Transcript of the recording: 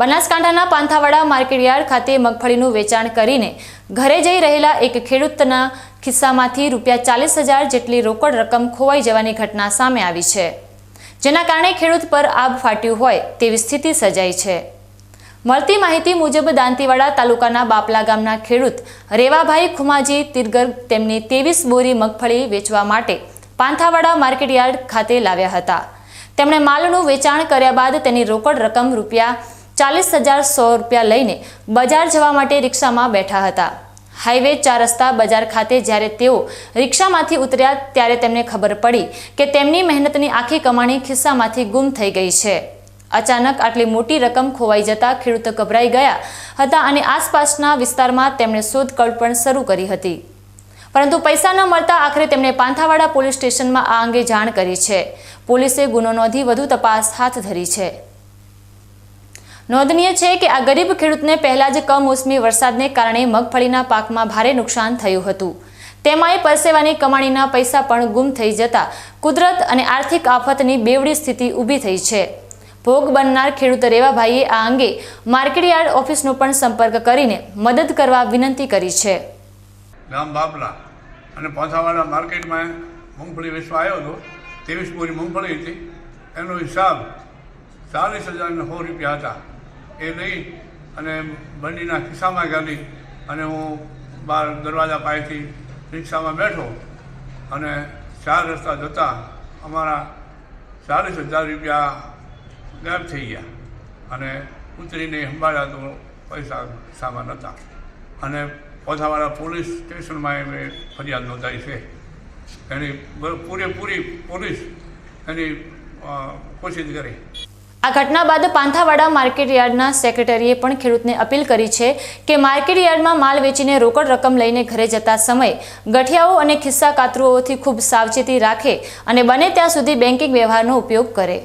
બનાસકાંઠાના પાંથાવાડા માર્કેટયાર્ડ ખાતે મગફળીનું વેચાણ કરીને ઘરે જઈ રહેલા એક ખેડૂતના ખિસ્સામાંથી રૂપિયા ચાલીસ હજાર જેટલી રોકડ રકમ ખોવાઈ જવાની ઘટના સામે આવી છે, જેના કારણે ખેડૂત પર આબ ફાટ્યું હોય તેવી સ્થિતિ સર્જાઈ છે. મળતી માહિતી મુજબ દાંતીવાડા તાલુકાના બાપલા ગામના ખેડૂત રેવાભાઈ ખુમાજી તિરગર તેમની ત્રેવીસ બોરી મગફળી વેચવા માટે પાંથાવાડા માર્કેટયાર્ડ ખાતે લાવ્યા હતા. તેમણે માલનું વેચાણ કર્યા બાદ તેની રોકડ રકમ રૂપિયા ચાલીસ હજાર સો રૂપિયા લઈને બજાર જવા માટે રિક્ષામાં બેઠા હતા. હાઈવે ચાર રસ્તા બજાર ખાતે જ્યારે તેઓ રિક્ષામાંથી ઉતર્યા ત્યારે તેમને ખબર પડી કે તેમની મહેનતની આખી કમાણી ખિસ્સામાંથી ગુમ થઈ ગઈ છે. અચાનક આટલી મોટી રકમ ખોવાઈ જતા ખેડૂતો ગભરાઈ ગયા હતા અને આસપાસના વિસ્તારમાં તેમણે શોધખોળ પણ શરૂ કરી હતી. પરંતુ પૈસા ન મળતા આખરે તેમણે પાંથાવાડા પોલીસ સ્ટેશનમાં આ અંગે જાણ કરી છે. પોલીસે ગુનો નોંધી વધુ તપાસ હાથ ધરી છે. નોંધનીય છે કે આ ગરીબ ખેડૂતને પહેલા જ કમોસમી વરસાદને કારણે મગફળીના પાકમાં ભારે નુકસાન થયું હતું. તેમાંય પરસેવાની કમાણીના પૈસા પણ ગુમ થઈ જતા કુદરત અને આર્થિક આફતની બેવડી સ્થિતિ ઊભી થઈ છે. ભોગ બનનાર ખેડૂત રેવાભાઈએ આ અંગે માર્કેટયાર્ડ ઓફિસનો પણ સંપર્ક કરીને મદદ કરવા વિનંતી કરી છે. ગામ બાબલા અને પાથાવાડા માર્કેટમાં મૂંગફળી વેચવા આવ્યો હતો. ત્રેવીસ બોરી મૂંગફળી હતી. એનો હિસાબ ચાલીસ હજારને સો રૂપિયા હતા. એ લઈ અને બંડીના ખિસ્સામાં ગાલી અને હું બહાર દરવાજા પાસેથી રિક્ષામાં બેઠો અને ચાર રસ્તા જતા અમારા ચાલીસ હજાર રૂપિયા ગાયબ થઈ ગયા. અને ઉતરીને સંભાળ્યા તો પૈસા ખિસ્સામાં નહોતા. અને પોથાવાળા પોલીસ સ્ટેશનમાં મેં ફરિયાદ નોંધાઈ છે. એની પૂરેપૂરી પોલીસ એની કોશિશ કરી. આ ઘટના બાદ પાંથાવાડા માર્કેટયાર્ડના સેક્રેટરીએ પણ ખેડૂતને અપીલ કરી છે કે માર્કેટયાર્ડમાં માલ વેચીને રોકડ રકમ લઈને ઘરે જતા સમયે ગઠિયાઓ અને ખિસ્સા કાતરુઓથી ખૂબ સાવચેતી રાખે અને બને ત્યાં સુધી બેન્કિંગ વ્યવહારનો ઉપયોગ કરે.